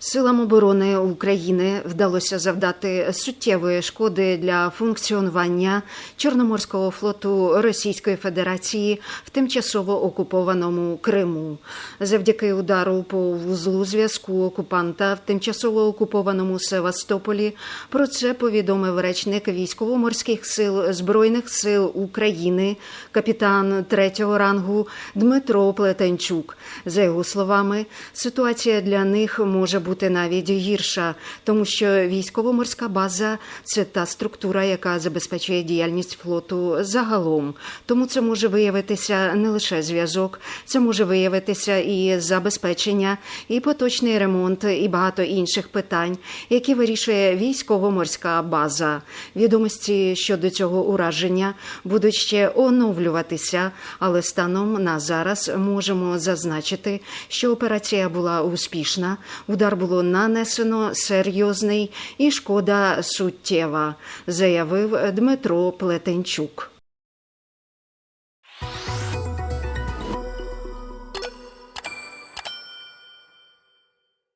Силам оборони України вдалося завдати суттєвої шкоди для функціонування Чорноморського флоту Російської Федерації в тимчасово окупованому Криму. Завдяки удару по вузлу зв'язку окупанта в тимчасово окупованому Севастополі. Про це повідомив речник військово-морських сил Збройних сил України, капітан третього рангу Дмитро Плетенчук. За його словами, ситуація для них може бути навіть гірша, тому що військово-морська база це та структура, яка забезпечує діяльність флоту загалом. Тому це може виявитися не лише зв'язок, це може виявитися і забезпечення, і поточний ремонт, і багато інших питань, які вирішує військово-морська база. Відомості щодо цього ураження будуть ще оновлюватися, але станом на зараз можемо зазначити, що операція була успішна. Удар було нанесено серйозний і шкода суттєва, заявив Дмитро Плетенчук.